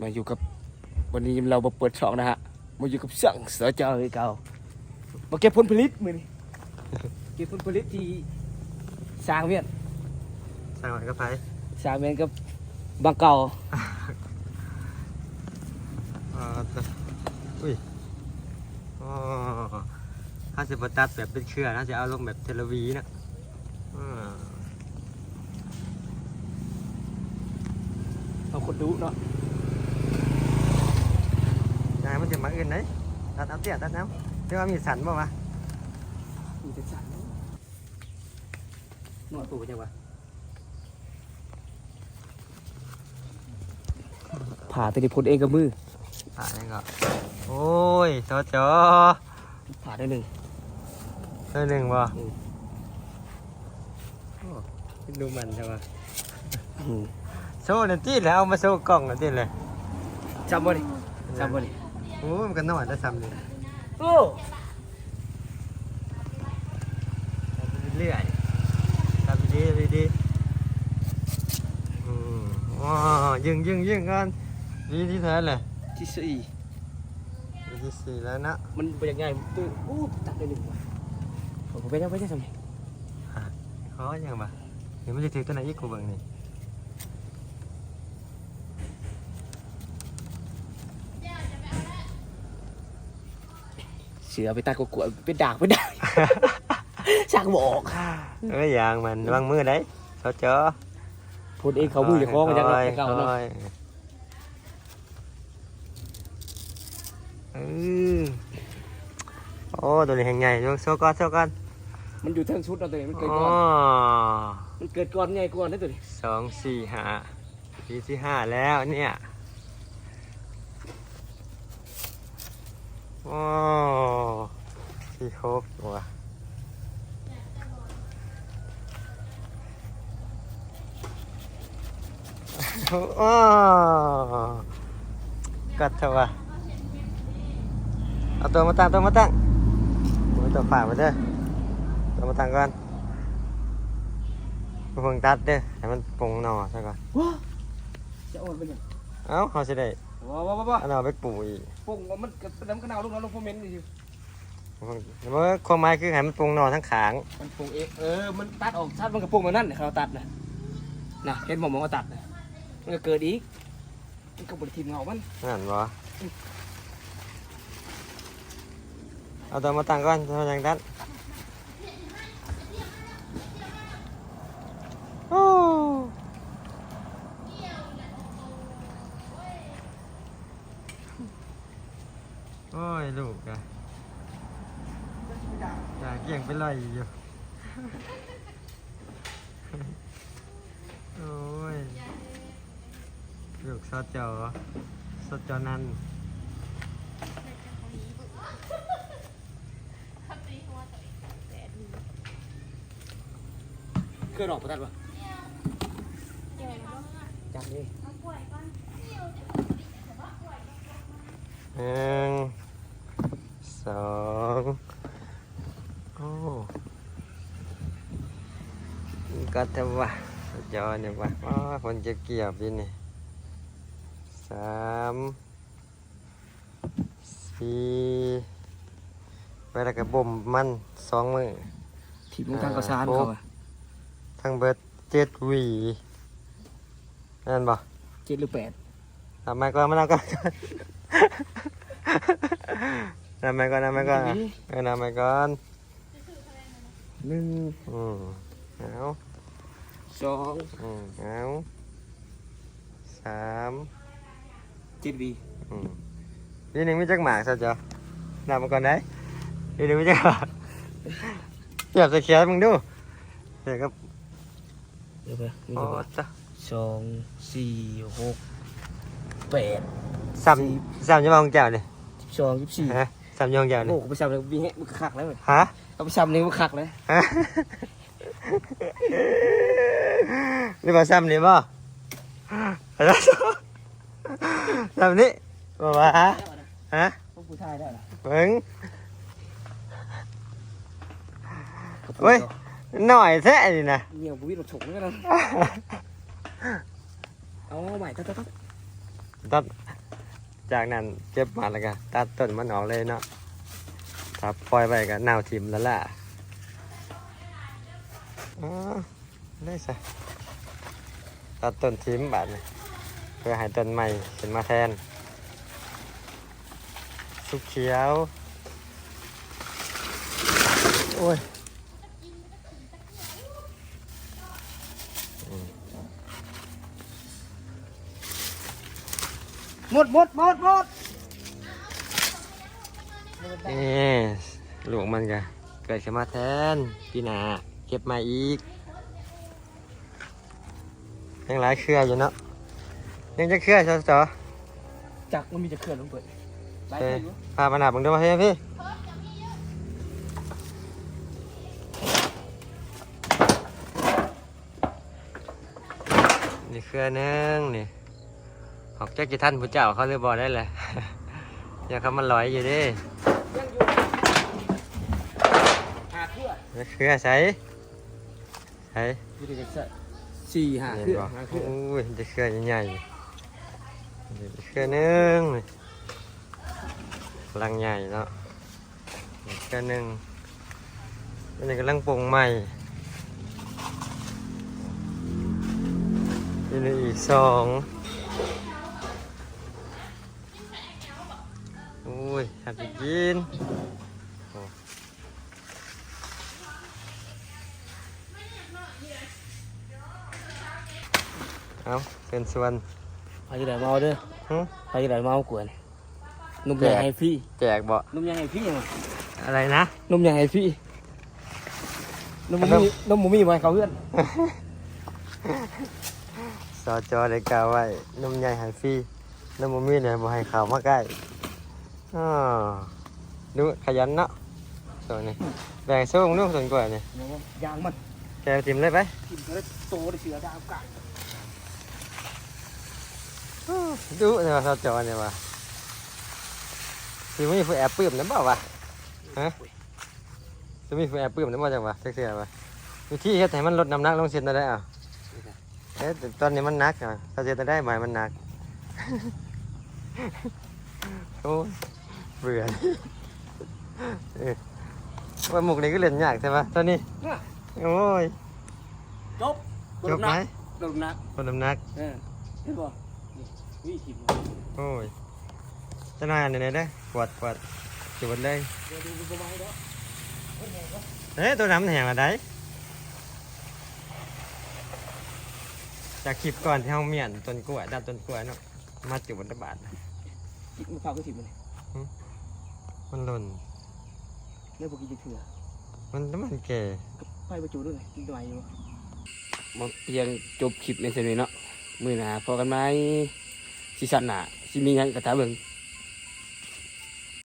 มาอยู่กับวันนี้เรามาเปิดช่องนะฮะ มาอยู่กับสั่งเสือเจ้าคือเก่ามาเก็บผลผลิตมือนี่เก็บผลผลิตที่สร้างเวียนสร้างไว้กับไผสร้างเวียนกับบางเก่าอ่าตัวอุ้ยอ๋อถ้าจะประตัดแบบเป็นเครือนะจะเอาลงแบบเทเลวีนะอ่าเอาคนดูเนาะยาย มันจะมาอื่นไหนตัดเอาเตี้ยตัดน้ำเรียกว่ามีสันบ่วะมีแต่สั่นหน่อยปูจังวะผ่าตัวนี้พ้นเองกับมือผ่านยังก็โอ้ยจอจอผ่าได้หนึ่งเท่าหนึ่งบ่อืมโอ้ดูมันใช่ปะอืมโซ่นั่นตีแล้วเอามาโซ่กล่องนั่นตีเลยจำบ่ดิจำบ่ดิ โอ้ยมันก็น้อยได้ซ้ำเลยโอ้เรื่อยทำดีดีดีอืมว้าวยิงยิงยิงกันดีที่แท้เลยที่สี่ดีที่สี่แล้วนะมันเป็นยังไงตัวอู้ตัดได้หนึ่งว่ะผมไปยังไปยังทำไมเขาอย่างบ่เดี๋ยวมันจะถือตัวไหนอีกกูเบิ่งนี่ สือไปตายกลัวๆเป็นด่างเป็นด่างช่างบอกเอ้ยอย่างมันวางมือได้เจ้าจ้อพูดเองเขามือจะคล้องมันยังไงเขาเนาะค่อยเออโอ้ตัวนี้แห่งใหญ่ยกโซก้อนโซก้อนมันอยู่ทั้งชุดเราตัวนี้มันเกิดอ๋ก่ออนมันเกิดก่อนไงก่อนนั่นตัวนี้สองสี่ห้าปีที่ห้าแล้วเนี่ยโอ้สี่หกตัวโอ้กัดเถอะวะเอาตัวมาตั้งตัวมาตั้งเอาตัวฝ่ามาเด้อตัวมาตั้งก่อนเพิ่งตัดเด้อให้มันปรุงหน่อซะก่อนว้าจะอ่อนไปยังเอ้าเขาจะได้ว้าวว้าวว้าวเอาหน่อไปปลูกอีก ปุ่งมันน้ำกระนาวลูกน้องลงพอเมนต์ดิ เมื่อความหมายคือให้มันปรุงหน่อทั้งขาง มันปุ่งเองเออ มันตัดออกตัดมันกระปุ่งมานั่นเขาตัดนะนะเห็นหมอมองว่าตัดนะมันก็เกิดอีกมันก็บริทีมเงามันนั่นบ่เอาตัวมาตั้งก่อนตัวอย่างนั้นโอ้โอ้ยลูกอะอยาก เกี่งไปลอยอยู่ โอ้ยลูกซอจอซอจอนันเกิดออกมาตัดปะจับนี่หนึ่งสอง ก็จะว่าจอเนี่ยว่าอ๋อคนจะเกี่ยวปีนี่สามสี่ไปแล้วก็บ่มมันสองมือทีมลงทางกระซานเขาอะทั้งเบิดเจ็ดหวีนั่นบ่เจ็ดหรือแปดทำไมก่อนมานั่งก่อนทำไมก่อนทำไมก่อนเออทำไมก่อน หนึ่งอืมเอาสองอืมเอาสามเจ็ดวีอืมพี่หนึ่งไม่จักหมากซะจ๊ะนำมาก่อนได้พี่หนึ่งไม่จักหมากเทียบสะเขียนมึงดูเดี๋ยวก็เดี๋ยวไปนี่โอ้จะบอกจ้ะสองสี่หกแปดสามสามจะมองเจ้าเลยสิบสองสิบสี่ฮะสามยองเจ้าเลโอ้ยโหไปซ้ำเลยวิ่งให้มันคักแล้วเลยฮะ เอาไปซ้ำนี่มันคักเลยฮะนี่มาซ้ำนี่บ่อะไรซ้ำนี่บ่ว่าฮะฮะพวกผู้ชายได้เหรอเบิ่งเว้ยหน่อยแท้นี่นะเงี่ยวบุ้ยเราฉกกันนะเอาใหม่ตัดตัดตัดตัดจากนั้นเก็บมาแล้วก็ตัดต้นมันออกเลยเนาะ ถ้าปล่อยไปก็เน่าทิ่มแล้วล่ะอ๋อได้ซะตัดต้นทิมบาดนี่เพื่อให้ต้นใหม่ขึ้นมาแทน สุกเขียว โอ้ยหมดหมดหมดหมด นี่ลูกมันก็เกิดขึ้นมาแทนปีหน้าเก็บมาอีกยังหลายเครืออยู่เนาะยังจะเครือจอจอจักมันมีจะเคลื่อนลงเปิดไปเอ้ยอยู่พามาหนับมึงด้วยมาให้พี่นี่เครือหนึงนี่ออกจากกี่ท่านผู้เจ้าเขาเลยบอกได้เลย อย่าเขามันลอยอยู่เดิยังอยู่หาเครื่องนี่เครือใส่ใส่อยู่ในจักรสี่หาเครื่องหาเครื่องอุ้ยจะเครือใหญ่ๆนี่เครือหนึงนี่ลังใหญ่เนาะนี่เครือหนึงอันนี้กำลังปรุงใหม่นี่นี่อีกสอง อุ้ยอยากจะกินโอ้เอาเป็นส่วนไปจะได้เมาเด้อหึไปจะได้เมากวนนุ่มใหญ่ให้พี่แจกบ่นุ่มใหญ่ให้พี่ยังไงอะไรนะ นุ่มใหญ่ให้พี่นุ่มหมูมีนุ่มหมูมีไว้เขาเพื่อนสจอได้กล่าวไว้นมใหญ่ใหายฟรีนมบ่มีเนี่ยบ่ให้เข้ามาใกล้ อ้อดูขยันเนาะส่วนนี้แบ่งสู้มึงดูส่วนกล้วยนี่ยางมันแกทิมเลยไปกินแล้วโตได้เสือดาวกัดดูเนี่ยว่าสจเนี่ยว่าสิมีผู้แอบปลื้มนำบ่วะฮะสิมีผู้แอบปลื้มนำบ่จังวะจักเทื่อวะวิธีเฮ็ดให้มันลดน้ำหนักลงเสิได้อะเอ๊ะแต่ตอนนี้มันหนักอะถ้าเฮ็ดได้หมายมันหนักโอ้ย เบื่อเออว่าหมุกนี้ก็เล่นยากใช่ปะตอนนี้โอ้ยจบจบไหมลดนักคนน้ำหนักเออเห็นบ่นี่วิธีโอ้ยจะนายอันไหนได้ปวดปวดจุดเลยเดี๋ยวดูดูไว้เด้อเอ๊ะตัวน้ำแห้งอะไรจากคลิปก่อนที่เฮาเมียนต้นกล้วยดับต้นกล้วยเนาะมาจุดบนตะบาดกินมะพร้าวก็ถิ่มมัน มันหล่นเรื่องพวกกินจะเถื่อมันน้ำมันแก่ไปประจูด้วยกินตัวอยู่มาเพียงจบคลิปในเซนนี้เนาะมือหนาพอกันไหมซีซั่นหนาสิมีหยังกระตาเบิ่ง